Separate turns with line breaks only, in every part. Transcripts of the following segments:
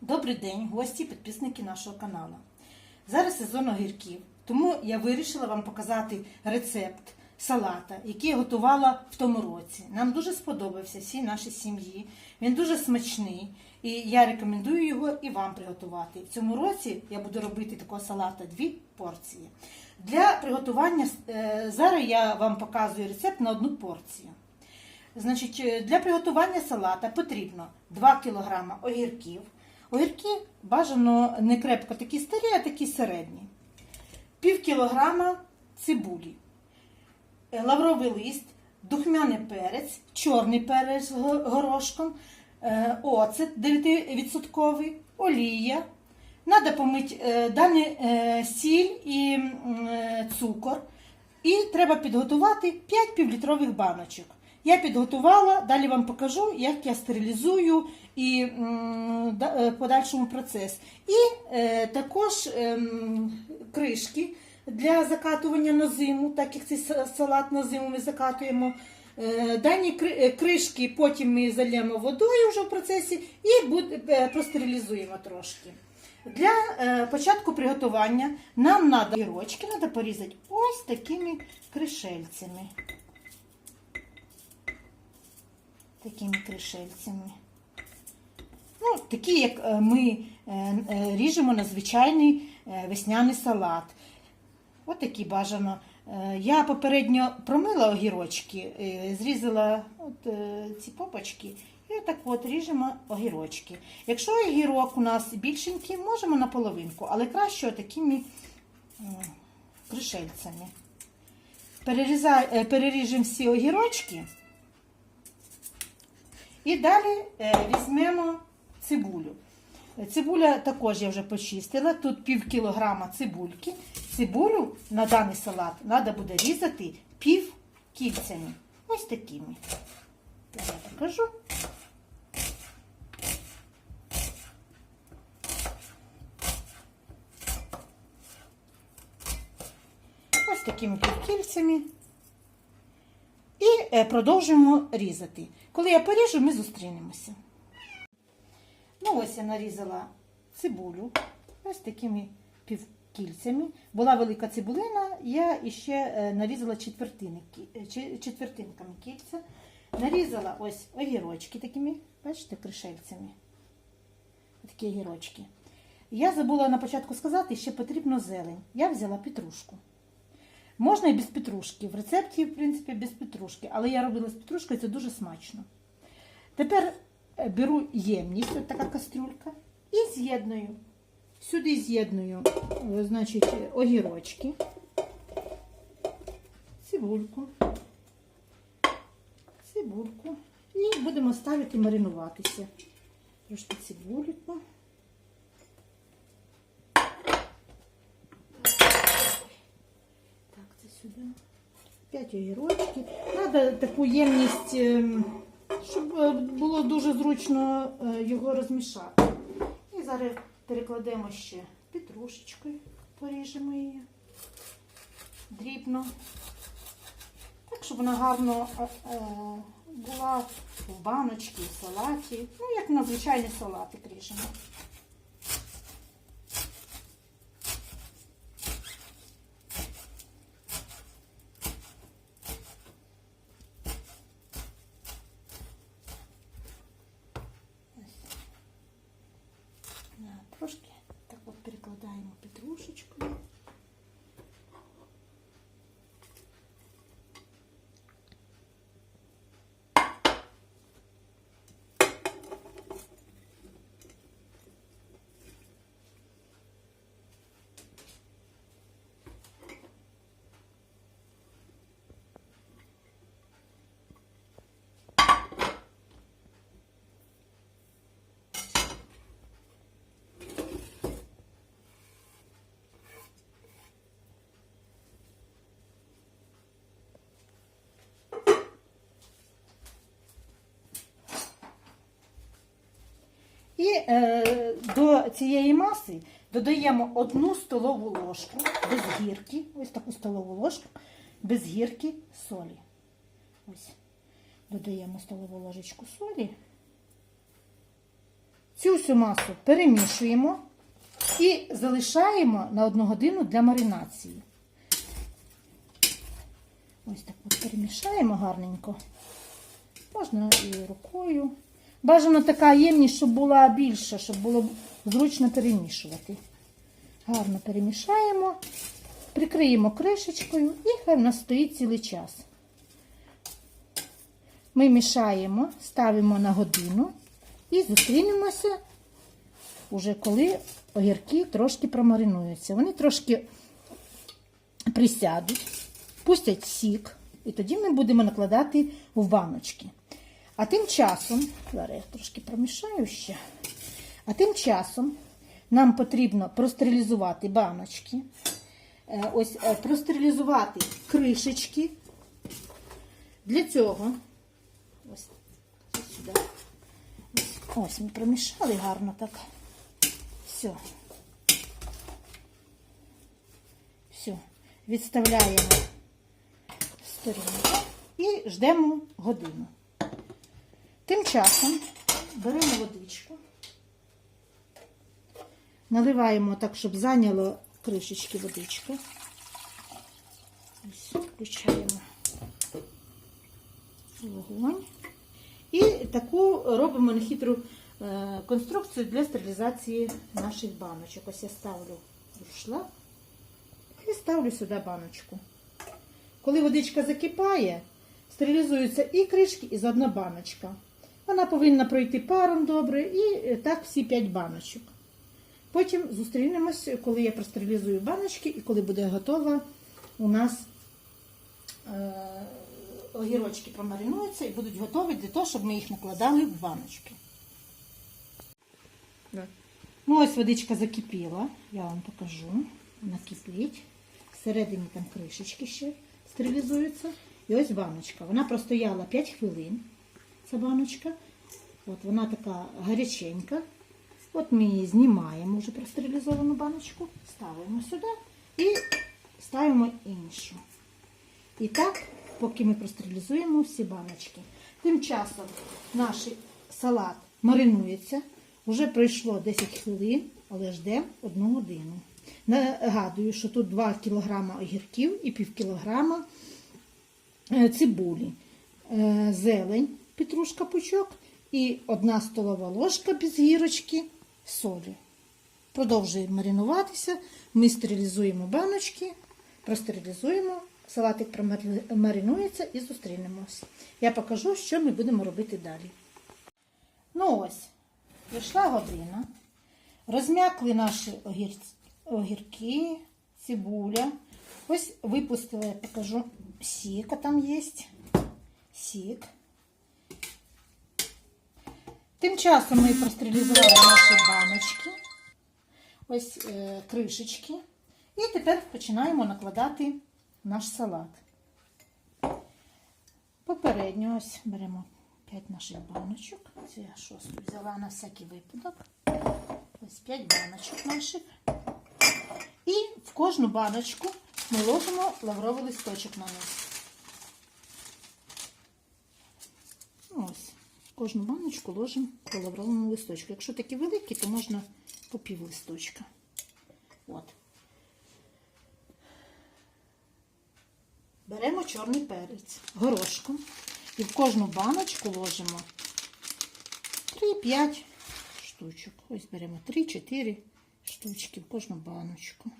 Добрий день, гості, і підписники нашого каналу. Зараз сезон огірків, тому я вирішила вам показати рецепт салата, який я готувала в тому році. Нам дуже сподобався всій нашій сім'ї. Він дуже смачний, і я рекомендую його і вам приготувати. В цьому році я буду робити такого салата дві порції. Для приготування е, зараз я вам показую рецепт на одну порцію. Значить, е, для приготування салата потрібно 2 кг огірків. Огірки бажано не крепко такі старі, а такі середні. Пів кілограма цибулі, е, лавровий лист, духмяний перець, чорний перець з горошком, е, оцет 9%, олія. Надо помити е, е, сіль і цукор. І треба підготувати 5 півлітрових баночок. Я підготувала, далі вам покажу, як я стерилізую і е, подальшому процес. І е, також ем, кришки для закатування на зиму, так як цей салат на зиму ми закатуємо. Е, Дані кришки потім ми зальємо водою вже в процесі і простерилізуємо трошки. Для початку приготування нам треба гірочки треба порізати ось такими кришельцями. Такими кришельцями. Ну, такі, як е, ми е, е, ріжемо на звичайний весняний салат. От такі бажано. Я попередньо промила огірочки, зрізала от, ці попочки і отак от ріжемо огірочки. Якщо огірок у нас більшенький, можемо на половинку, але краще такими кришельцями. Е, Переріжемо всі огірочки. І далі візьмемо цибулю. Цибуля також я вже почистила. Тут пів кілограма цибульки. Цибулю на даний салат треба буде різати пів кільцями. Ось такими. Я покажу. Ось такими півкільцями. І е, продовжуємо різати. Коли я поріжу, ми зустрінемося. Ну, ось я нарізала цибулю ось такими півкільцями. Була велика цибулина, я іще е, нарізала е, четвертинками кільця. Нарізала ось огірочки такими, бачите, кришельцями. Такі огірочки. Я забула на початку сказати, ще потрібно зелень. Я взяла петрушку. Можна і без петрушки. В рецепті, в принципі, без петрушки, але я робила з петрушкою, це дуже смачно. Тепер беру ємність, от така кастрюлька, і з'єдную. Сюди з'єдную, е, значить, огірочки, цибульку, цибульку. І будемо ставити маринуватися. Трошки цибульку. Так, це сюди. П'ять огірочків. Треба таку ємність, ем, щоб е, було дуже зручно е, його розмішати. І зараз перекладемо ще петрушечкою, поріжемо її дрібно. Так, щоб вона гарно е, була в баночці, в салаті. Ну, як на звичайний салатик ріжемо. Да, Трошки так от перекладаємо петрушечкою. І е, до цієї маси додаємо одну столову ложку без гірки, ось таку столову ложку без гірки солі. Ось. Додаємо столову ложечку солі. Цю цю масу перемішуємо і залишаємо на одну годину для маринації. Ось так от перемішаємо гарненько. Можна і рукою. Бажано така ємність, щоб була більша, щоб було зручно перемішувати. Гарно перемішаємо, прикриємо кришечкою і хай в нас стоїть цілий час. Ми мішаємо, ставимо на годину і зустрінемося уже коли огірки трошки промаринуються. Вони трошки присядуть, пустять сік, і тоді ми будемо накладати в баночки. А тим часом, зараз я трошки промішаю ще. А тим часом нам потрібно простерилізувати баночки. Е, Ось е, простерилізувати кришечки. Для цього ось сюди. Ось ми промішали гарно так. Все. Все. Відставляємо в сторону і ждемо годину. Тим часом беремо водичку, наливаємо так, щоб зайняло кришечки водичку. Ось, включаємо вогонь. І таку робимо нехитру е, конструкцію для стерилізації наших баночок. Ось я ставлю рушлак і ставлю сюди баночку. Коли водичка закипає, стерилізуються і кришки, і заодно баночка. Вона повинна пройти паром добре, і е, так всі 5 баночок. Потім зустрінемось, коли я простерилізую баночки і коли буде готова у нас е, огірочки промаринуються і будуть готові для того, щоб ми їх накладали в баночки. Ну, ось водичка закипіла, я вам покажу. Вона кипить. Всередині там кришечки ще стерилізуються. І ось баночка. Вона простояла 5 хвилин. Ця баночка. От вона така гаряченька. От ми її знімаємо вже простерилізовану баночку, ставимо сюди і ставимо іншу. І так, поки ми простерилізуємо всі баночки. Тим часом наш салат маринується. Вже пройшло 10 хвилин, але ждемо 1 годину. Нагадую, що тут 2 кг огірків і пів кілограма е, цибулі, е, зелень, петрушка пучок і 1 столова ложка без гірочки солі. Продовжуємо маринуватися. Ми стерилізуємо баночки, простерилізуємо, салатик промаринується і зустрінемось. Я покажу, що ми будемо робити далі. Ну ось, прийшла година. Розм'якли наші огір... огірки, цибуля. Ось випустила, я покажу, сік, а там є. Сік. Тим часом ми простерилізували наші баночки, ось е, кришечки. І тепер починаємо накладати наш салат. Попередньо ось беремо 5 наших баночок. Це я шосту взяла на всякий випадок. Ось 5 баночок наших. І в кожну баночку ми ложимо лавровий листочок на низ. Ось. Кожну баночку ложимо по лавровому листочку. Якщо такі великі, то можна по пів листочка. От. Беремо чорний перець горошком і в кожну баночку ложимо 3-5 штучок. Ось беремо 3-4 штучки в кожну баночку.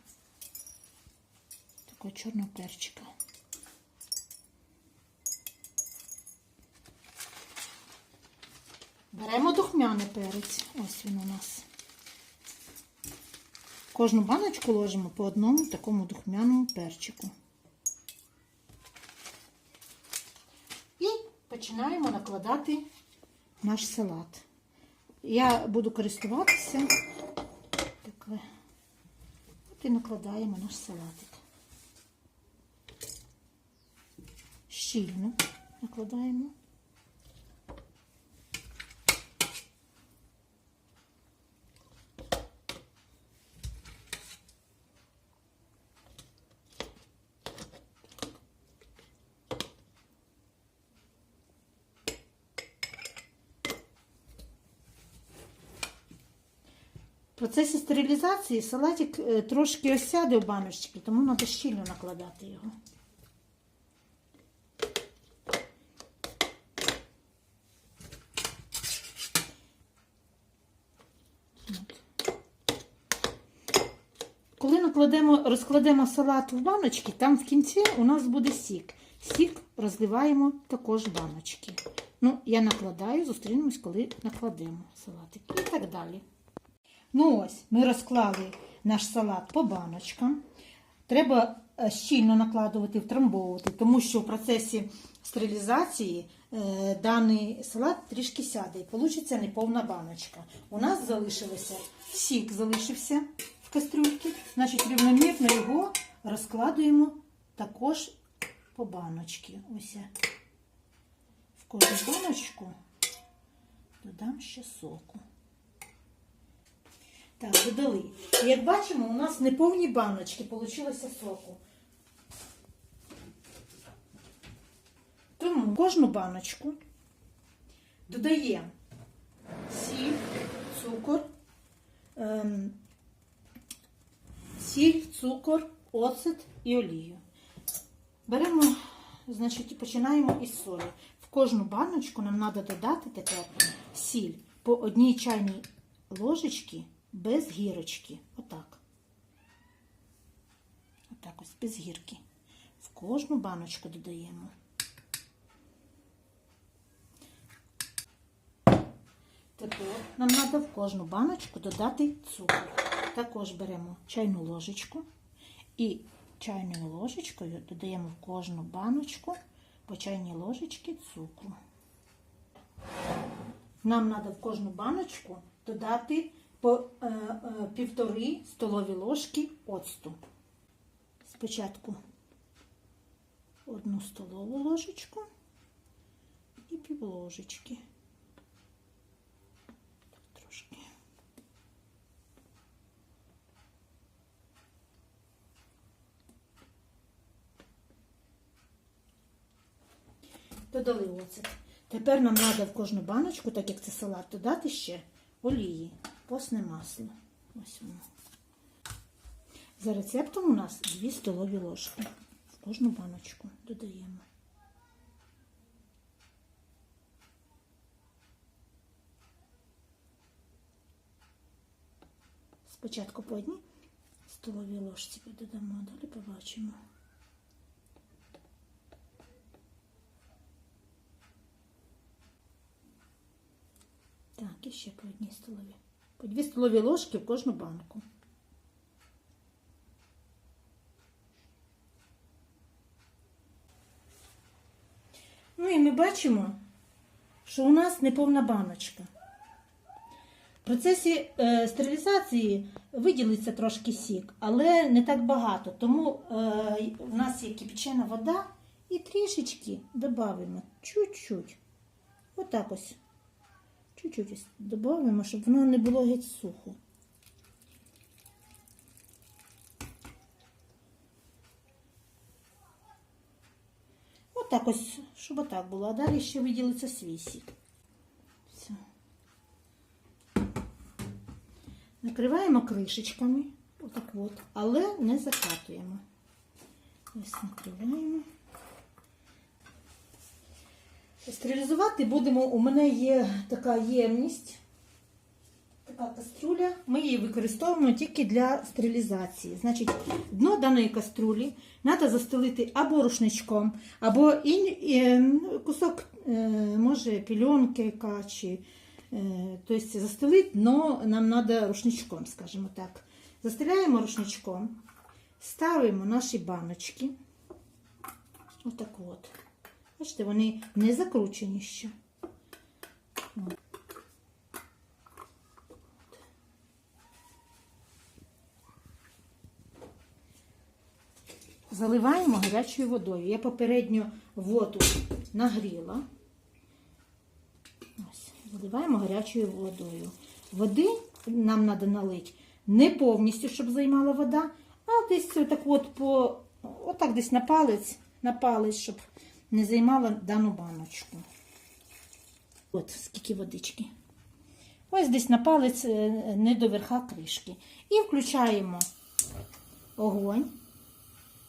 Такого чорного перчика. Беремо духмяний перець. Ось він у нас. Кожну баночку ложимо по одному такому духмяному перчику. І починаємо накладати наш салат. Я буду користуватися. Так, от і накладаємо наш салатик. Щільно накладаємо. В процесі стерилізації салатик е, трошки осяде в баночці, тому треба щільно накладати його. Коли накладемо, розкладемо салат в баночки, там в кінці у нас буде сік. Сік розливаємо також в баночки. Ну, я накладаю, зустрінемось, коли накладемо салатик. І так далі. Ну ось, ми розклали наш салат по баночкам. Треба е, щільно накладувати, втрамбовувати, тому що в процесі стерилізації е, даний салат трішки сяде і вийде неповна баночка. У нас залишилося сік залишився в кастрюльці, значить рівномірно його розкладуємо також по баночці. Ось в кожну баночку додам ще соку. Так, додали. Як бачимо, у нас неповні баночки получилося соку. Тому кожну баночку додаємо сіль, цукор, ем, сіль, цукор, оцет і олію. Беремо, значить, починаємо із солі. В кожну баночку нам треба додати тепер сіль по одній чайній ложечці без гірочки. Отак. Отак ось без гірки. В кожну баночку додаємо. Тепер нам треба в кожну баночку додати цукор. Також беремо чайну ложечку і чайною ложечкою додаємо в кожну баночку по чайній ложечці цукру. Нам треба в кожну баночку додати по е, е, півтори столові ложки оцту. Спочатку одну столову ложечку і пів ложечки. Трошки. Додали оцет. Тепер нам треба в кожну баночку, так як це салат, додати ще олії, постне масло. Ось воно. За рецептом у нас 2 столові ложки. В кожну баночку додаємо. Спочатку по одній столовій ложці додамо, а далі побачимо. Так, і ще по одній столові. По дві столові ложки в кожну банку. Ну і ми бачимо, що у нас неповна баночка. В процесі е, стерилізації виділиться трошки сік, але не так багато. Тому е, у нас є кипячена вода і трішечки додаємо чуть-чуть. Отак ось. Чуть-чуть ось додаємо, щоб воно не було геть сухо. Отак ось, щоб отак було, а далі ще виділиться свій сік. Все. Накриваємо кришечками, отак от, але не закатуємо. Ось накриваємо. Стерилізувати будемо, у мене є така ємність, така кастрюля. Ми її використовуємо тільки для стерилізації. Значить, дно даної каструлі треба застелити або рушничком, або е, кусок, е, може, пільонки яка, чи, е, тобто застелити дно нам треба рушничком, скажімо так. Застеляємо рушничком, ставимо наші баночки. Отак от. Бачите, вони не закручені ще. Заливаємо гарячою водою. Я попередньо воду нагріла. Ось, заливаємо гарячою водою. Води нам треба налити не повністю, щоб займала вода, а десь отак от по, отак десь на палець, на палець, щоб не займала дану баночку. От скільки водички. ось десь на палець е, не до верха кришки. І включаємо огонь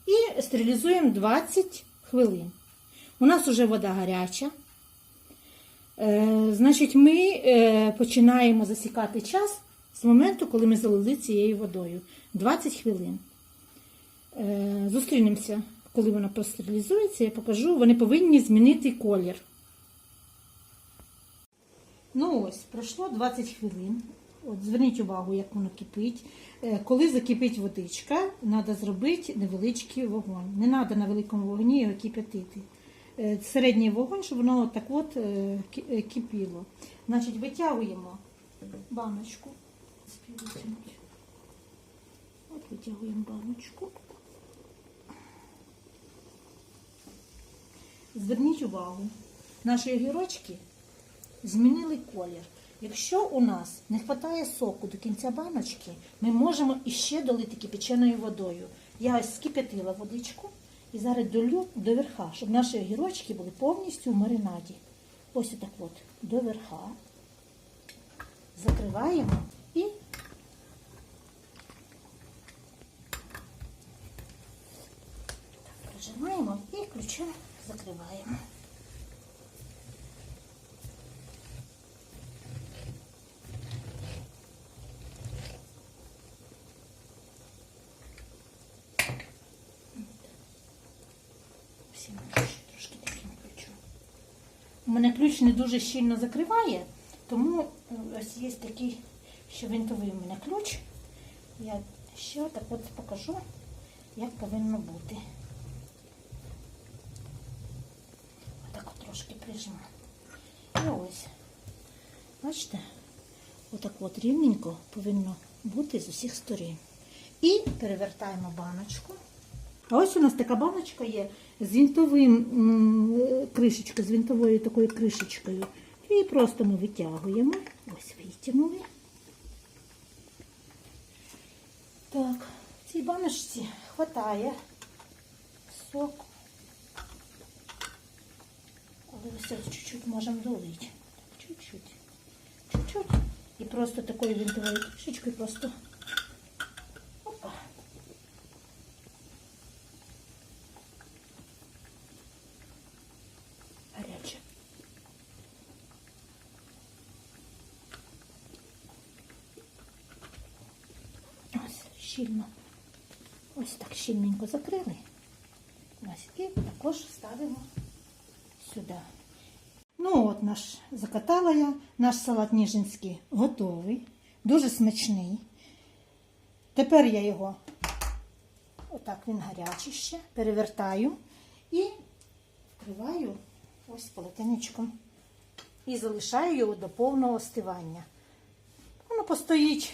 і стерилізуємо 20 хвилин. У нас вже вода гаряча. Е, значить, ми е, починаємо засікати час з моменту, коли ми залили цією водою. 20 хвилин. Зустрінемося, коли вона простерилізується, я покажу. Вони повинні змінити колір. Ну ось, пройшло 20 хвилин. От зверніть увагу, як воно кипить. Е, Коли закипить водичка, треба зробити невеличкий вогонь. Не треба на великому вогні його кип'ятити. Е, Середній вогонь, щоб воно так от е, ки- кипіло. Значить, витягуємо баночку. От витягуємо баночку. Зверніть увагу, наші огірочки змінили колір. Якщо у нас не вистачає соку до кінця баночки, ми можемо іще долити кипяченою водою. Я ось скип'ятила водичку і зараз долю до верха, щоб наші огірочки були повністю в маринаді. Ось так от до верха. Закриваємо і прижимаємо і ключем закриваємо. Трошки таким ключом. У мене ключ не дуже щільно закриває, тому е, ось є такий ще винтовий у мене ключ. Я ще так от покажу, як повинно бути. Отак от трошки прижму. І ось. Бачите? Отак от рівненько повинно бути з усіх сторін. І перевертаємо баночку. А ось у нас така баночка є з вінтовим е, кришечкою, з вінтовою такою кришечкою. І просто ми витягуємо. Ось витягнули. Так, цій баночці хватає соку. Ось чуть-чуть можемо долити. Чуть-чуть. Чуть-чуть. І просто такою вінтовою кришечкою просто. Опа. гаряче. Ось щільно. Ось так щільненько закрили. Ось і також ставимо сюди. Ну от наш закатала я, наш салат ніжинський готовий, дуже смачний. Тепер я його, отак він гарячий ще, перевертаю і вкриваю ось полотенечком і залишаю його до повного остивання. Воно постоїть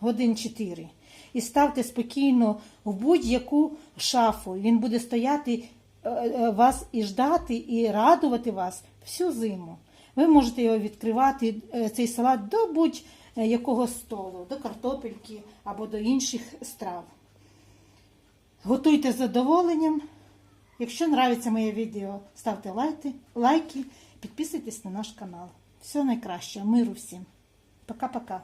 годин 4. І ставте спокійно в будь-яку шафу. Він буде стояти е, е, вас і ждати, і радувати вас всю зиму. Ви можете його відкривати, е, цей салат, до будь-якого столу, до картопельки або до інших страв. Готуйте з задоволенням. Якщо подобається моє відео, ставте лайки, лайки, підписуйтесь на наш канал. Все найкраще. Миру всім. Пока-пока.